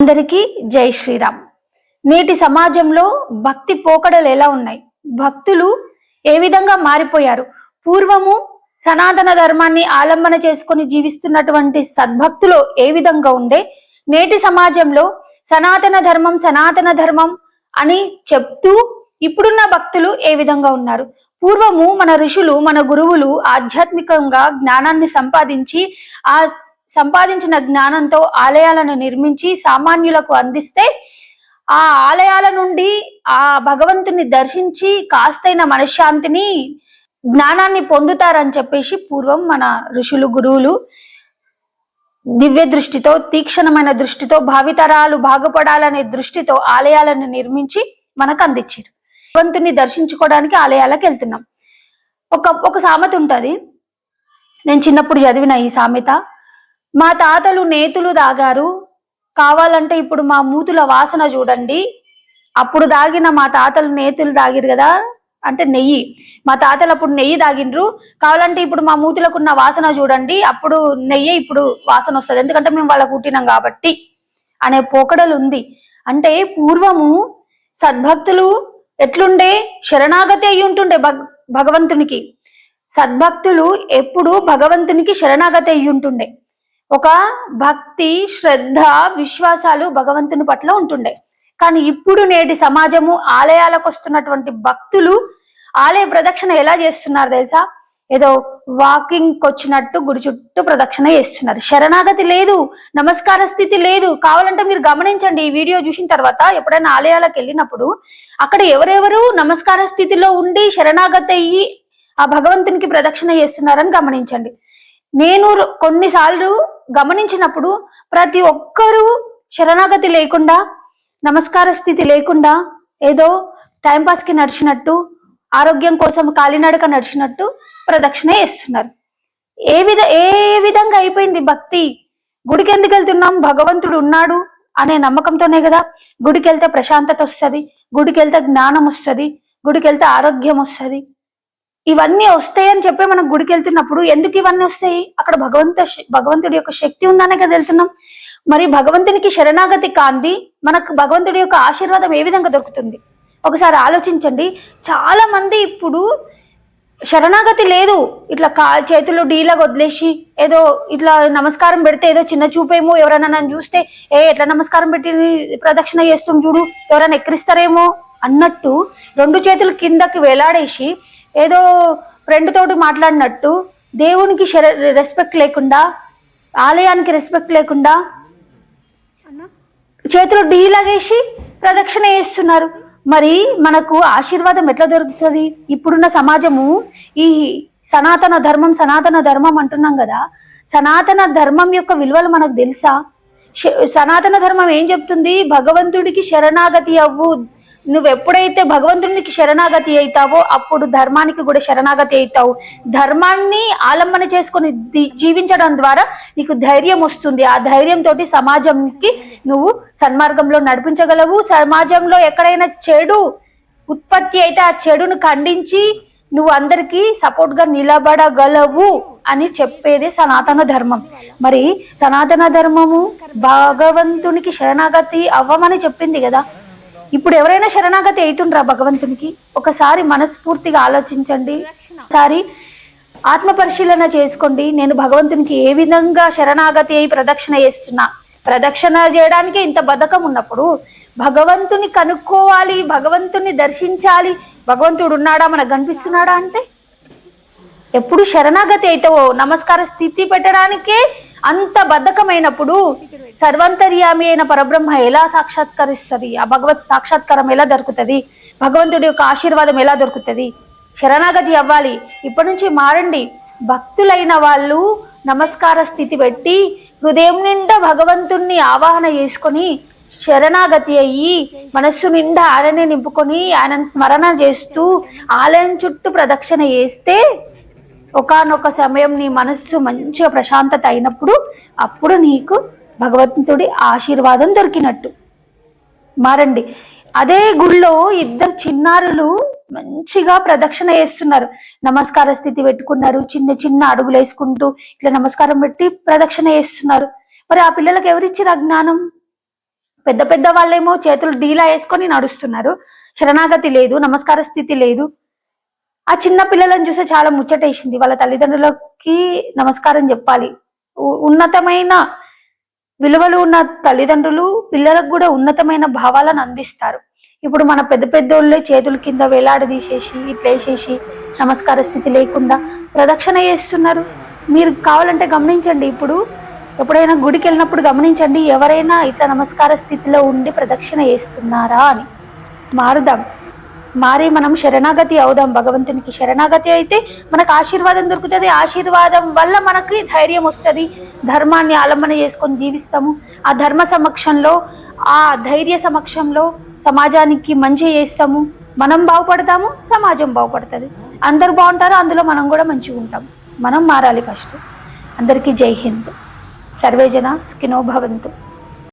అందరికీ జై శ్రీరామ్. నేటి సమాజంలో భక్తి పోకడలు ఎలా ఉన్నాయి? భక్తులు ఏ విధంగా మారిపోయారు? పూర్వము సనాతన ధర్మాన్ని ఆలంబన చేసుకొని జీవిస్తున్నటువంటి సద్భక్తులు ఏ విధంగా ఉండే? నేటి సమాజంలో సనాతన ధర్మం సనాతన ధర్మం అని చెప్తూ ఇప్పుడున్న భక్తులు ఏ విధంగా ఉన్నారు? పూర్వము మన ఋషులు మన గురువులు ఆధ్యాత్మికంగా జ్ఞానాన్ని సంపాదించి ఆ సంపాదించిన జ్ఞానంతో ఆలయాలను నిర్మించి సామాన్యులకు అందిస్తే ఆ ఆలయాల నుండి ఆ భగవంతుని దర్శించి కాస్తైన మనశ్శాంతిని జ్ఞానాన్ని పొందుతారని చెప్పేసి పూర్వం మన ఋషులు గురువులు దివ్య దృష్టితో తీక్షణమైన దృష్టితో భావితరాలు బాగుపడాలనే దృష్టితో ఆలయాలను నిర్మించి మనకు అందించారు. భగవంతుని దర్శించుకోవడానికి ఆలయాలకు వెళ్తున్నాం. ఒక ఒక సామెత ఉంటుంది. నేను చిన్నప్పుడు చదివిన ఈ సామెత. మా తాతలు నేతులు దాగారు. కావాలంటే ఇప్పుడు మా మూతుల వాసన చూడండి. అప్పుడు దాగిన మా తాతలు నేతులు దాగిరు కదా? అంటే నెయ్యి. మా తాతలు అప్పుడు నెయ్యి దాగిండ్రు. కావాలంటే ఇప్పుడు మా మూతులకున్న వాసన చూడండి. అప్పుడు నెయ్యి ఇప్పుడు వాసన వస్తుంది. ఎందుకంటే మేము వాళ్ళ కుట్టినాం కాబట్టి అనే పోకడలు ఉంది. అంటే పూర్వము సద్భక్తులు ఎట్లుండే? శరణాగతి అయి ఉంటుండే భగ భగవంతునికి. సద్భక్తులు ఎప్పుడు భగవంతునికి శరణాగతి అయి ఉంటుండే. ఒక భక్తి శ్రద్ధ విశ్వాసాలు భగవంతుని పట్ల ఉంటుండే. కానీ ఇప్పుడు నేటి సమాజము ఆలయాలకు వస్తున్నటువంటి భక్తులు ఆలయ ప్రదక్షిణ ఎలా చేస్తున్నారు తెలుసా? ఏదో వాకింగ్ వచ్చినట్టు గుడి చుట్టూ ప్రదక్షిణ చేస్తున్నారు. శరణాగతి లేదు నమస్కార స్థితి లేదు. కావాలంటే మీరు గమనించండి ఈ వీడియో చూసిన తర్వాత ఎప్పుడైనా ఆలయాలకు వెళ్ళినప్పుడు అక్కడ ఎవరెవరు నమస్కార స్థితిలో ఉండి శరణాగతి అయ్యి ఆ భగవంతునికి ప్రదక్షిణ చేస్తున్నారని గమనించండి. నేను కొన్నిసార్లు గమనించినప్పుడు ప్రతి ఒక్కరూ శరణాగతి లేకుండా నమస్కార స్థితి లేకుండా ఏదో టైంపాస్కి నడిచినట్టు ఆరోగ్యం కోసం కాలినడక నడిచినట్టు ప్రదక్షిణ చేస్తున్నారు. ఏ విధ ఏ విధంగా అయిపోయింది భక్తి? గుడికి ఎందుకు వెళ్తున్నాం? భగవంతుడు ఉన్నాడు అనే నమ్మకంతోనే కదా. గుడికి వెళ్తే ప్రశాంతత వస్తుంది గుడికి వెళ్తే జ్ఞానం వస్తుంది గుడికి వెళ్తే ఆరోగ్యం వస్తుంది. ఇవన్నీ వస్తాయని చెప్పి మనం గుడికి వెళ్తున్నప్పుడు ఎందుకు ఇవన్నీ వస్తాయి? అక్కడ భగవంత భగవంతుడి యొక్క శక్తి ఉందనే కదా వెళ్తున్నాం. మరి భగవంతునికి శరణాగతి కాంది మనకు భగవంతుడి యొక్క ఆశీర్వాదం ఏ విధంగా దొరుకుతుంది? ఒకసారి ఆలోచించండి. చాలా మంది ఇప్పుడు శరణాగతి లేదు. ఇట్లా కా చేతులు డీలాగా వదిలేసి ఏదో ఇట్లా నమస్కారం పెడితే ఏదో చిన్న చూపేమో ఎవరైనా నన్ను చూస్తే ఏ ఎట్లా నమస్కారం పెట్టి ప్రదక్షిణ చేస్తుంది చూడు ఎవరైనా ఎక్కిరిస్తారేమో? అన్నట్టు రెండు చేతులు కిందకి వేలాడేసి ఏదో ఫ్రెండ్ తోటి మాట్లాడినట్టు దేవునికి రెస్పెక్ట్ లేకుండా ఆలయానికి రెస్పెక్ట్ లేకుండా చేతులు డీలాగేసి ప్రదక్షిణ చేస్తున్నారు. మరి మనకు ఆశీర్వాదం ఎట్లా దొరుకుతుంది? ఇప్పుడున్న సమాజము ఈ సనాతన ధర్మం సనాతన ధర్మం అంటున్నాం కదా. సనాతన ధర్మం యొక్క విలువలు మనకు తెలుసా? సనాతన ధర్మం ఏం చెప్తుంది? భగవంతుడికి శరణాగతి అవ్వు. నువ్వు ఎప్పుడైతే భగవంతునికి శరణాగతి అవుతావో అప్పుడు ధర్మానికి కూడా శరణాగతి అవుతావు ధర్మాన్ని ఆలంబన చేసుకొని జీవించడం ద్వారా నీకు ధైర్యం వస్తుంది. ఆ ధైర్యంతో సమాజంకి నువ్వు సన్మార్గంలో నడిపించగలవు. సమాజంలో ఎక్కడైనా చెడు ఉత్పత్తి అయితే ఆ చెడును ఖండించి నువ్వు అందరికీ సపోర్ట్గా నిలబడగలవు అని చెప్పేది సనాతన ధర్మం. మరి సనాతన ధర్మము భగవంతునికి శరణాగతి అవ్వమని చెప్పింది కదా. ఇప్పుడు ఎవరైనా శరణాగతి అవుతుండ్రా భగవంతునికి? ఒకసారి మనస్ఫూర్తిగా ఆలోచించండి. ఒకసారి ఆత్మ పరిశీలన చేసుకోండి. నేను భగవంతునికి ఏ విధంగా శరణాగతి అయి ప్రదక్షిణ చేస్తున్నా? ప్రదక్షిణ చేయడానికి ఇంత బద్ధకం ఉన్నప్పుడు భగవంతుని కనుక్కోవాలి భగవంతుని దర్శించాలి. భగవంతుడు ఉన్నాడా? మనకు కనిపిస్తున్నాడా అంటే? ఎప్పుడు శరణాగతి అవుతావో నమస్కార స్థితి పెట్టడానికే అంత బద్ధకమైనప్పుడు సర్వంతర్యామి అయిన పరబ్రహ్మ ఎలా సాక్షాత్కరిస్తుంది? ఆ భగవత్ సాక్షాత్కారం ఎలా దొరుకుతుంది? భగవంతుడి యొక్క ఆశీర్వాదం ఎలా దొరుకుతుంది? శరణాగతి అవ్వాలి. ఇప్పటి నుంచి మారండి. భక్తులైన వాళ్ళు నమస్కార స్థితి పెట్టి హృదయం నిండా భగవంతుణ్ణి ఆవాహన చేసుకొని శరణాగతి అయ్యి మనస్సు నిండా ఆయననే నింపుకొని ఆయనను స్మరణ చేస్తూ ఆలయం చుట్టూ ప్రదక్షిణ చేస్తే ఒకనొక సమయం నీ మనస్సు మంచిగా ప్రశాంతత అయినప్పుడు అప్పుడు నీకు భగవంతుడి ఆశీర్వాదం దొరికినట్టు. మారండి. అదే గుళ్ళో ఇద్దరు చిన్నారులు మంచిగా ప్రదక్షిణ చేస్తున్నారు. నమస్కార స్థితి పెట్టుకున్నారు చిన్న చిన్న అడుగులు వేసుకుంటూ ఇట్లా నమస్కారం పెట్టి ప్రదక్షిణ చేస్తున్నారు. మరి ఆ పిల్లలకు ఎవరిచ్చారు అజ్ఞానం పెద్ద పెద్ద వాళ్ళేమో చేతులు డీలా వేసుకొని నడుస్తున్నారు. శరణాగతి లేదు నమస్కార స్థితి లేదు. ఆ చిన్న పిల్లలను చూస్తే చాలా ముచ్చటేసింది. వాళ్ళ తల్లిదండ్రులకి నమస్కారం చెప్పాలి. ఉన్నతమైన విలువలు ఉన్న తల్లిదండ్రులు పిల్లలకు కూడా ఉన్నతమైన భావాలను అందిస్తారు. ఇప్పుడు మన పెద్ద పెద్దోళ్ళే చేతుల కింద వేలాడదీసేసి ఇట్లా వేసేసి నమస్కార స్థితి లేకుండా ప్రదక్షిణ చేస్తున్నారు. మీరు కావాలంటే గమనించండి ఇప్పుడు. ఎప్పుడైనా గుడికి వెళ్ళినప్పుడు గమనించండి ఎవరైనా ఇట్లా నమస్కార స్థితిలో ఉండి ప్రదక్షిణ చేస్తున్నారా అని. మారుదాం. మారి మనం శరణాగతి అవుదాం. భగవంతునికి శరణాగతి అయితే మనకు ఆశీర్వాదం దొరుకుతుంది. ఆశీర్వాదం వల్ల మనకి ధైర్యం వస్తుంది. ధర్మాన్ని ఆలంబన చేసుకొని జీవిస్తాము. ఆ ధర్మ సమక్షంలో ఆ ధైర్య సమక్షంలో సమాజానికి మంచి చేస్తాము. మనం బాగుపడతాము సమాజం బాగుపడుతుంది. అందరు బాగుంటారు అందులో మనం కూడా మంచిగా ఉంటాం. మనం మారాలి ఫస్ట్ అందరికీ జై హింద్. సర్వేజన సుఖినో భవంతు.